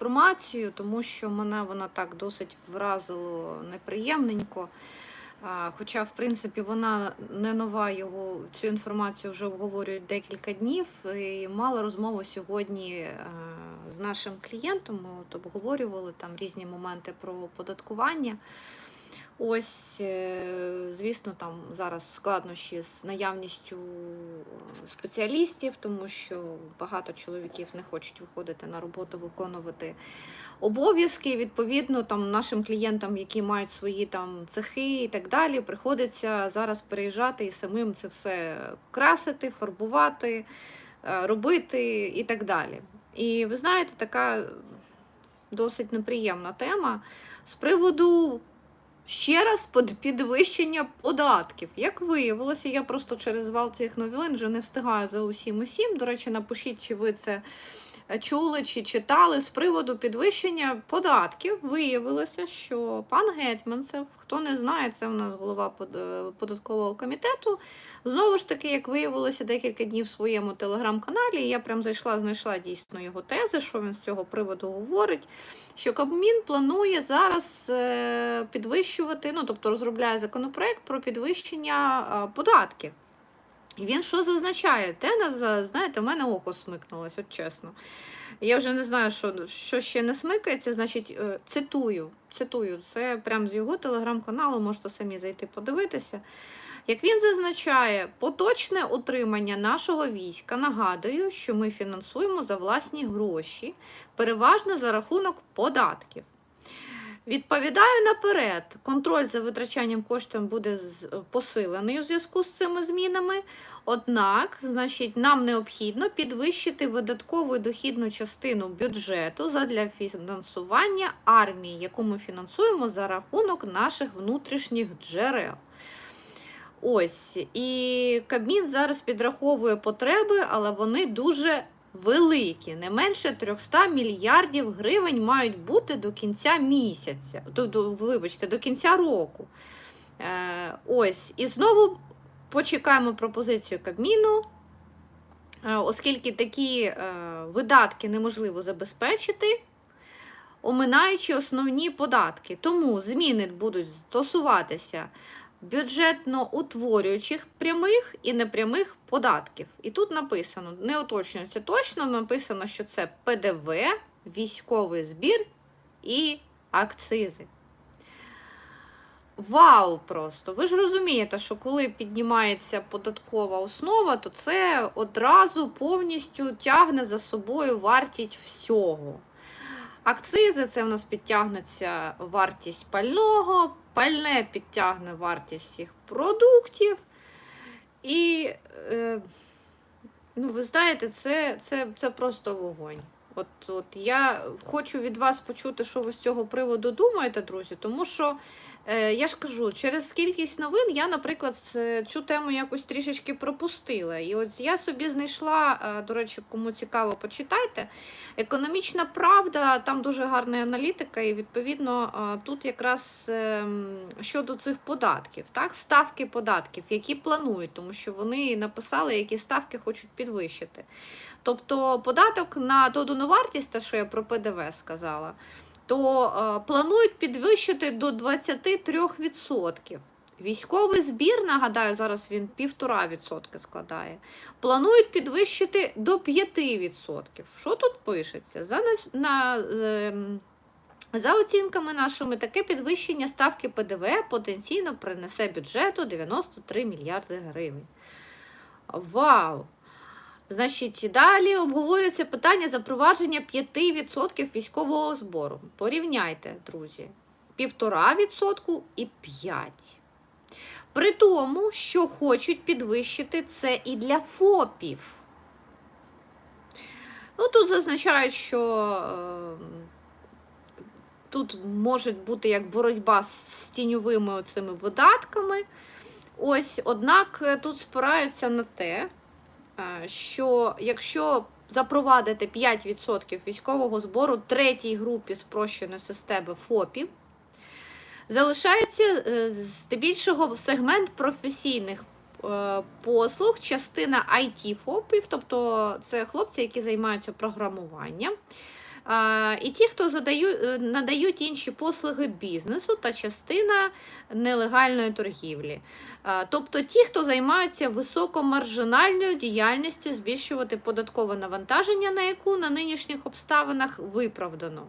інформацію, тому що мене вона так досить вразило неприємненько. Хоча, в принципі, вона не нова, його цю інформацію вже обговорюють декілька днів. І мала розмову сьогодні е, з нашим клієнтом. От обговорювали там різні моменти про оподаткування. Ось, е, звісно, там зараз складнощі з наявністю спеціалістів, тому що багато чоловіків не хочуть виходити на роботу, виконувати обов'язки. Відповідно, там нашим клієнтам, які мають свої там цехи і так далі, приходиться зараз переїжджати і самим це все красити, фарбувати, е, робити і так далі. І ви знаєте, така досить неприємна тема з приводу. Ще раз підвищення податків. Як виявилося, я просто через вал цих новин вже не встигаю за усім усім. До речі, напишіть, чи ви це чули чи читали з приводу підвищення податків. Виявилося, що пан Гетьманцев, хто не знає, це у нас голова податкового комітету. Знову ж таки, як виявилося декілька днів в своєму телеграм-каналі, я прям зайшла, знайшла дійсно його тези, що він з цього приводу говорить що Кабмін планує зараз е, підвищувати, ну тобто розробляє законопроект про підвищення е, податків. І він що зазначає? Те, знаєте, у мене око смикнулось, от чесно. Я вже не знаю, що, що ще не смикається, значить, е, цитую, цитую, це прямо з його телеграм-каналу, можете самі зайти подивитися. Як він зазначає, поточне утримання нашого війська нагадую, що ми фінансуємо за власні гроші, переважно за рахунок податків. Відповідаю наперед, контроль за витрачанням коштів буде посилений у зв'язку з цими змінами. Однак, значить, нам необхідно підвищити видаткову і дохідну частину бюджету задля фінансування армії, яку ми фінансуємо за рахунок наших внутрішніх джерел. Ось, і Кабмін зараз підраховує потреби, але вони дуже великі. Не менше 300 мільярдів гривень мають бути до кінця місяця, до, до, вибачте, до кінця року. Е, ось, і знову почекаємо пропозицію Кабміну, е, оскільки такі е, видатки неможливо забезпечити. Оминаючи основні податки. Тому зміни будуть стосуватися бюджетно утворюючих прямих і непрямих податків. І тут написано, не уточнюється точно, написано, що це ПДВ, військовий збір і акцизи. Вау просто! Ви ж розумієте, що коли піднімається податкова основа, то це одразу повністю тягне за собою вартість всього. Акцизи це в нас підтягнеться вартість пального, пальне підтягне вартість цих продуктів. І, е, ну, ви знаєте, це, це, це просто вогонь. От, от я хочу від вас почути, що ви з цього приводу думаєте, друзі, тому що я ж кажу, через кількість новин я, наприклад, цю тему якось трішечки пропустила. І от я собі знайшла, е, до речі, кому цікаво, почитайте. Економічна правда, там дуже гарна аналітика, і відповідно е, тут якраз ем, щодо цих податків, так, ставки податків, які планують, тому що вони написали, які ставки хочуть підвищити. Тобто податок на додану вартість, те, що я про ПДВ сказала, то е, планують підвищити до 23%. Військовий збір, нагадаю, зараз він 1,5% складає. Планують підвищити до 5%. Що тут пишеться? За, на, ем, за оцінками нашими, таке підвищення ставки ПДВ потенційно принесе бюджету 93 мільярди гривень. Вау! Значить, далі обговорюється питання запровадження 5% військового збору. Порівняйте, друзі, 1,5% і 5%. При тому, що хочуть підвищити це і для ФОПів. Ну, тут зазначають, що е, тут може бути як боротьба з тіньовими цими видатками. Ось, однак е, тут спираються на те, що якщо запровадити 5% військового збору третій групі спрощеної системи ФОПів, залишається е, здебільшого сегмент професійних е, послуг, частина IT ФОПів, тобто це хлопці, які займаються програмуванням. І ті, хто задаю, е, надають інші послуги бізнесу та частина нелегальної торгівлі. А, Тобто ті, хто займаються високомаржинальною діяльністю, збільшувати податкове навантаження, на яку на нинішніх обставинах виправдано.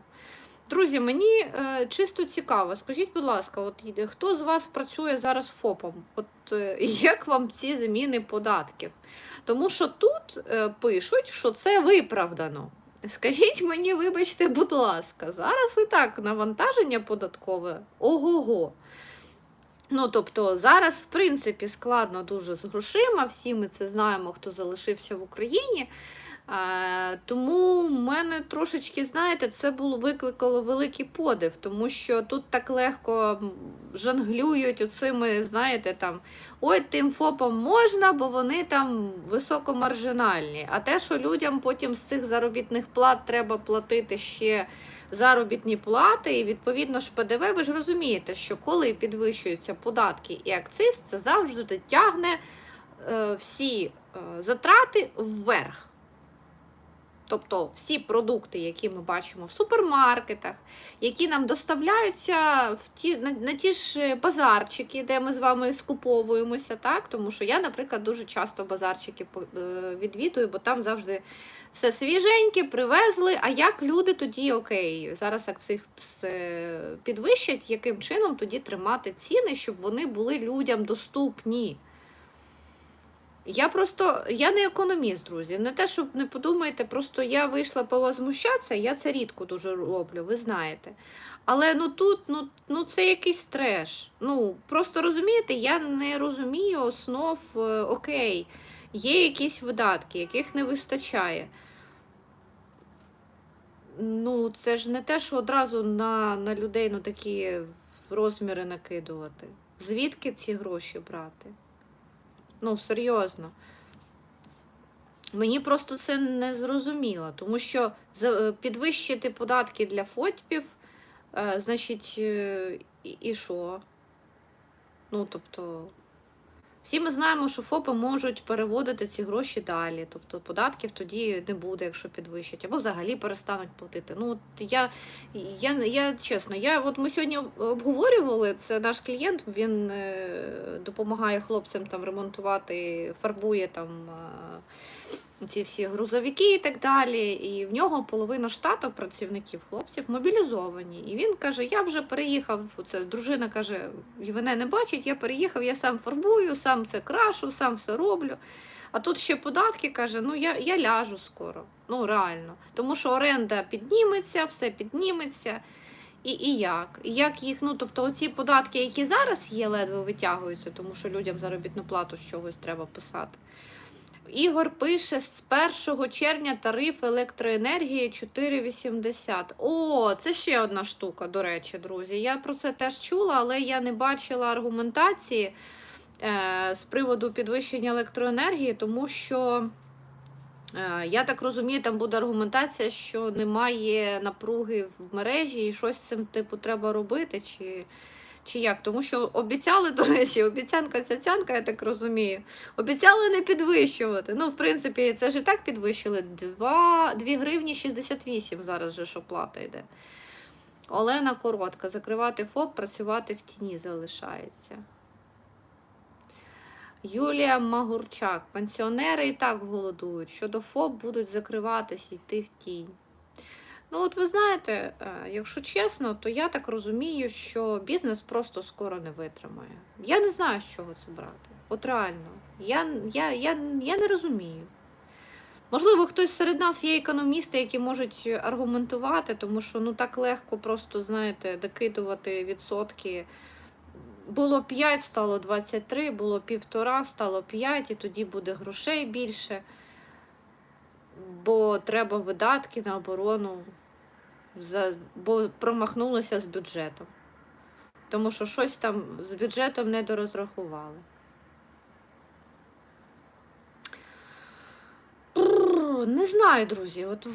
Друзі, мені е, чисто цікаво, скажіть, будь ласка, от хто з вас працює зараз ФОПом? От е, як вам ці зміни податків? Тому що тут е, пишуть, що це виправдано. Скажіть мені, вибачте, будь ласка, зараз і так навантаження податкове ого-го. Ну, тобто, зараз, в принципі, складно дуже з грошима, всі ми це знаємо, хто залишився в Україні. Е, тому в мене трошечки, знаєте, це було викликало великий подив, тому що тут так легко жонглюють оцими, знаєте, там ой, тим ФОПам можна, бо вони там високомаржинальні. А те, що людям потім з цих заробітних плат треба платити ще заробітні плати, і відповідно ж ПДВ, ви ж розумієте, що коли підвищуються податки і акциз, це завжди тягне е, всі е, затрати вверх. Тобто всі продукти, які ми бачимо в супермаркетах, які нам доставляються в ті, на, на ті ж базарчики, де ми з вами скуповуємося, так? тому що я, наприклад, дуже часто базарчики е, відвідую, бо там завжди все свіженьке, привезли. А як люди тоді, окей, зараз акциз е, підвищать, яким чином тоді тримати ціни, щоб вони були людям доступні? Я просто я не економіст, друзі. Не те, щоб не подумайте, просто я вийшла повозмущатися, я це рідко дуже роблю, ви знаєте. Але ну тут ну, ну це якийсь треш. Ну просто розумієте, я не розумію основ е, окей, є якісь видатки, яких не вистачає. Ну, це ж не те, що одразу на, на людей ну, такі розміри накидувати. Звідки ці гроші брати? Ну, серйозно. Мені просто це не зрозуміло, тому що е, підвищити податки для ФОТПів, е, значить, е, і, і що? Ну, тобто, всі ми знаємо, що ФОПи можуть переводити ці гроші далі. Тобто податків тоді не буде, якщо підвищать, або взагалі перестануть платити. Ну, от я, я, я чесно, я от ми сьогодні обговорювали це. Наш клієнт він е, допомагає хлопцям там ремонтувати, фарбує там. Ці всі грузовики і так далі. І в нього половина штату працівників, хлопців мобілізовані. І він каже: Я вже переїхав. Це дружина каже, мене не бачить, я переїхав, я сам фарбую, сам це крашу, сам все роблю. А тут ще податки каже: ну я, я ляжу скоро. Ну реально. Тому що оренда підніметься, все підніметься. І, і як? Як їх, ну тобто оці податки, які зараз є, ледве витягуються, тому що людям заробітну плату з чогось треба писати. Ігор пише з 1 червня тариф електроенергії 4,80. О, це ще одна штука, до речі, друзі. Я про це теж чула, але я не бачила аргументації е, з приводу підвищення електроенергії, тому що. Е, Я так розумію, там буде аргументація, що немає напруги в мережі і щось з цим типу треба робити, чи, чи як. Тому що обіцяли, до речі, обіцянка цяцянка, я так розумію. Обіцяли не підвищувати. Ну, в принципі, це ж і так підвищили. 2, 2 гривні 68 зараз же ж оплата йде. Олена коротка. Закривати ФОП, працювати в тіні залишається. Юлія Магурчак. Пенсіонери і так голодують. Щодо ФОП будуть закриватись, йти в тінь. Ну, от ви знаєте, е, якщо чесно, то я так розумію, що бізнес просто скоро не витримає. Я не знаю, з чого це брати. От реально. Я, я, я, я не розумію. Можливо, хтось серед нас є економісти, які можуть аргументувати, тому що ну так легко просто, знаєте, докидувати відсотки. Було 5, стало 23, було півтора, стало 5, і тоді буде грошей більше. Бо треба видатки на оборону, бо промахнулися з бюджетом. Тому що щось там з бюджетом не дорозрахували. Не знаю, друзі. От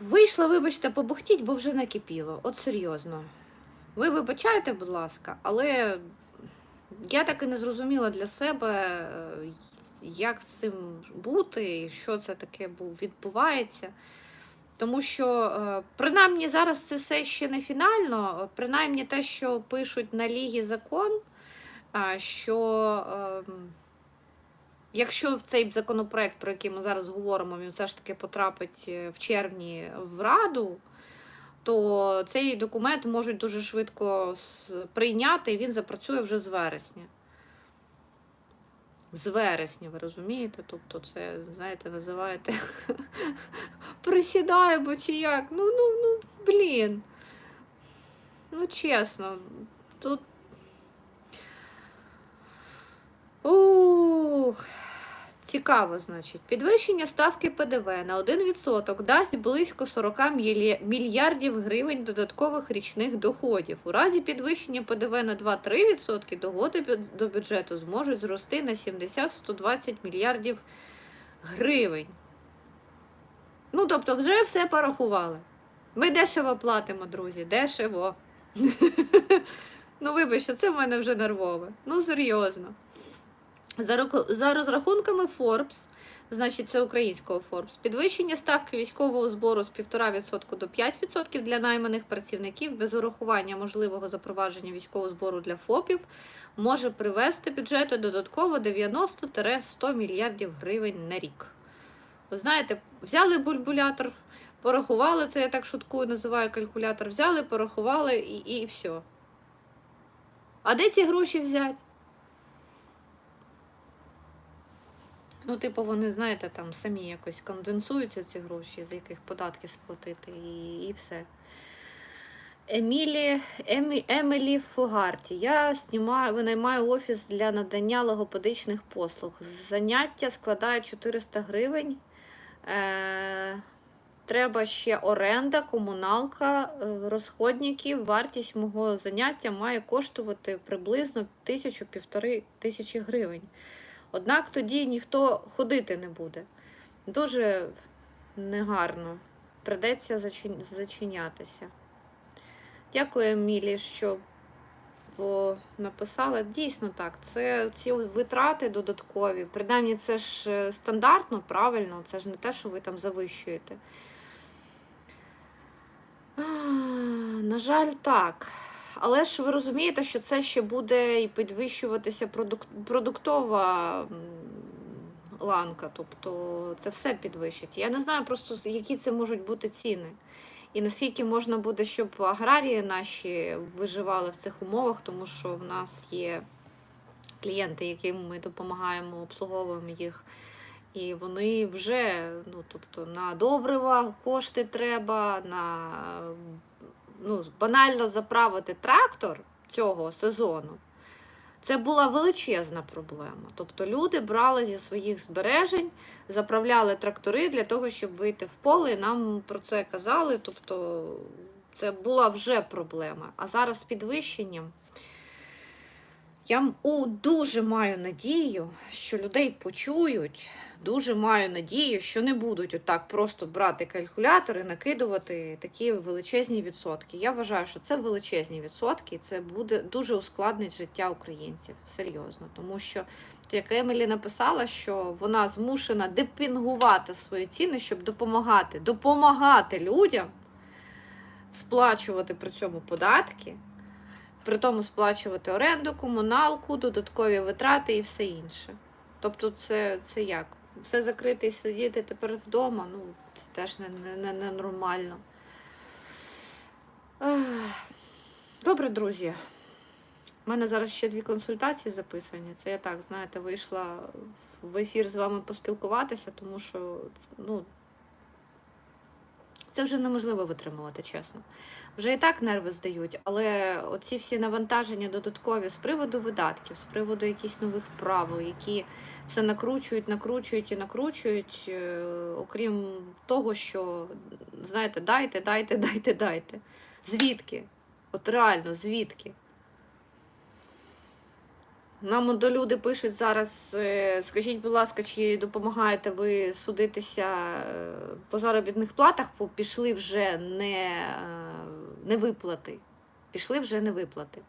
вийшла, вибачте, побухтіть, бо вже накипіло. От серйозно. Ви вибачайте, будь ласка, але я так і не зрозуміла для себе, е, як з цим бути, що це таке відбувається. Тому що, е, принаймні, зараз це все ще не фінально. Принаймні, те, що пишуть на Лігі закон, що ем, якщо цей законопроект, про який ми зараз говоримо, він все ж таки потрапить е, в червні в Раду, то цей документ можуть дуже швидко прийняти, і він запрацює вже з вересня. З вересня, ви розумієте? Тобто це, знаєте, називаєте присідаємо чи як. Ну, ну, ну, блін. Ну, чесно, тут. Ух. Цікаво, значить. Підвищення ставки ПДВ на 1% дасть близько 40 мільярдів гривень додаткових річних доходів. У разі підвищення ПДВ на 2-3% доходи до бюджету зможуть зрости на 70-120 мільярдів гривень. Ну, тобто, вже все порахували. Ми дешево платимо, друзі, дешево. Ну, вибачте, це в мене вже нервове. Ну, серйозно. За, розрахунками Forbes, значить, це українського Forbes, підвищення ставки військового збору з 1,5% до 5% для найманих працівників без урахування можливого запровадження військового збору для ФОПів може привести бюджету додатково 90-100 мільярдів гривень на рік. Ви знаєте, взяли бульбулятор, порахували, це я так шуткую, називаю калькулятор, взяли, порахували і, і все. А де ці гроші взяти? Ну, типу, вони, знаєте, там самі якось конденсуються ці гроші, з яких податки сплатити, і, і все. Емілі, Емі, Емілі Фогарті. Я знімаю, винаймаю офіс для надання логопедичних послуг. Заняття складає 400 гривень. Е, треба ще оренда, комуналка, е, розходники. Вартість мого заняття має коштувати приблизно тисячу-півтори тисячі гривень. Однак тоді ніхто ходити не буде. Дуже негарно. Придеться зачинятися. Дякую, Емілі, що написала. Дійсно так, це ці витрати додаткові. Принаймні, це ж е, стандартно, правильно, це ж не те, що ви там завищуєте. На жаль, так. Але ж ви розумієте, що це ще буде і підвищуватися продук... продуктова ланка, тобто це все підвищить. Я не знаю просто, які це можуть бути ціни. І наскільки можна буде, щоб аграрії наші виживали в цих умовах, тому що в нас є клієнти, яким ми допомагаємо, обслуговуємо їх. І вони вже, ну тобто, на добрива кошти треба, на ну, банально заправити трактор цього сезону. Це була величезна проблема. Тобто люди брали зі своїх збережень, заправляли трактори для того, щоб вийти в поле, і нам про це казали. Тобто це була вже проблема. А зараз з підвищенням я дуже маю надію, що людей почують. Дуже маю надію, що не будуть отак просто брати калькулятор і накидувати такі величезні відсотки. Я вважаю, що це величезні відсотки, і це буде дуже ускладнить життя українців. Серйозно. Тому що, як Емілі написала, що вона змушена депінгувати свої ціни, щоб допомагати, допомагати людям сплачувати при цьому податки, при тому сплачувати оренду, комуналку, додаткові витрати і все інше. Тобто, це, це як? Все закрите і сидіти тепер вдома, ну, це теж не, не, не, нормально. Добре, друзі. У мене зараз ще дві консультації записані. Це я так, знаєте, вийшла в ефір з вами поспілкуватися, тому що ну, це вже неможливо витримувати, чесно. Вже і так нерви здають, але оці всі навантаження додаткові з приводу видатків, з приводу якихось нових правил, які все накручують, накручують і накручують, е, окрім того, що, знаєте, дайте, дайте, дайте, дайте. Звідки? От реально, звідки? Нам до люди пишуть зараз, е, скажіть, будь ласка, чи допомагаєте ви судитися е, по заробітних платах, бо пішли вже не, е, не виплати. Пішли вже не виплати.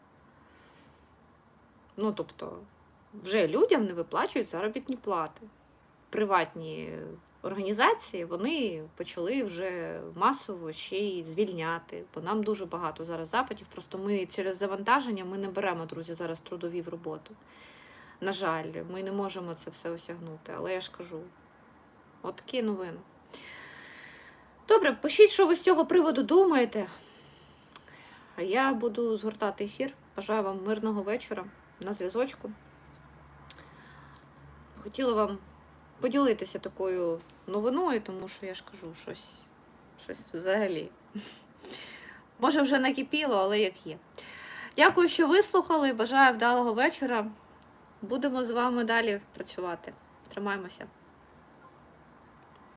Ну, тобто, вже людям не виплачують заробітні плати. Приватні організації вони почали вже масово ще й звільняти, бо нам дуже багато зараз запитів. Просто ми через завантаження ми не беремо, друзі, зараз трудові в роботу. На жаль, ми не можемо це все осягнути, але я ж кажу, от такі новини. Добре, пишіть, що ви з цього приводу думаєте. А я буду згортати ефір. Бажаю вам мирного вечора на зв'язочку. Хотіла вам поділитися такою новиною, тому що я ж кажу, щось, щось взагалі. Може, вже накипіло, але як є. Дякую, що вислухали. Бажаю вдалого вечора. Будемо з вами далі працювати. Тримаємося.